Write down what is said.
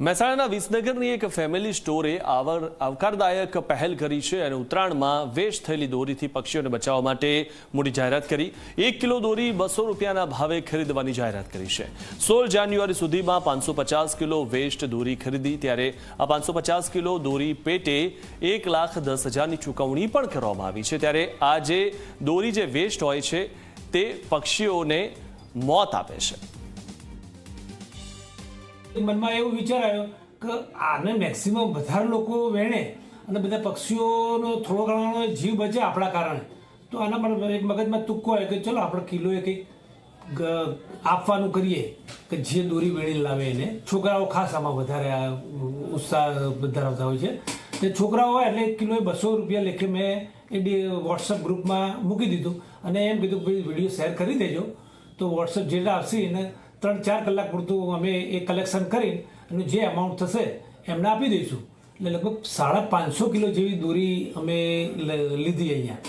મહેસાણાના વિસનગરની એક ફેમિલી સ્ટોરે આવર, આવકારદાયક પહેલ કરી છે અને ઉત્તરાયણમાં વેસ્ટ થયેલી દોરીથી પક્ષીઓને બચાવવા માટે મોટી જાહેરાત કરી. એક કિલો દોરી બસો રૂપિયાના ભાવે ખરીદવાની જાહેરાત કરી છે. સોળ જાન્યુઆરી સુધીમાં પાંચસો પચાસ કિલો વેસ્ટ દોરી ખરીદી, ત્યારે આ પાંચસો પચાસ કિલો દોરી પેટે એક લાખ દસ હજારની ચૂકવણી પણ કરવામાં આવી છે. ત્યારે આ જે દોરી જે વેસ્ટ હોય છે, તે પક્ષીઓને મોત આપે છે. મનમાં એવો વિચાર આવ્યો કે આને મેક્સિમમ વધારે લોકો વેણે અને બધા પક્ષીઓનો થોડો ઘણો જીવ બચે આપણા કારણે. તો આના પર એક મગજમાં તુક્કો આવ્યો કે ચલો આપણે કિલોએ કંઈક આપવાનું કરીએ કે જે દોરી વેણી લાવે એને. છોકરાઓ ખાસ આમાં વધારે ઉત્સાહ ધરાવતા હોય છે. તે છોકરાઓ હોય એટલે કિલોએ બસો રૂપિયા લેખે મેં એ વોટ્સઅપ ગ્રુપમાં મૂકી દીધું. અને એમ કીધું ભાઈ વીડિયો શેર કરી દેજો. તો વોટ્સઅપ જેટલા આવશે એને ત્રણ ચાર કલાક પૂરતું અમે એ કલેક્શન કરી અને જે અમાઉન્ટ થશે એમને આપી દઈશું. એટલે લગભગ સાડા પાંચસો કિલો જેવી દોરી અમે લીધી અહીંયા.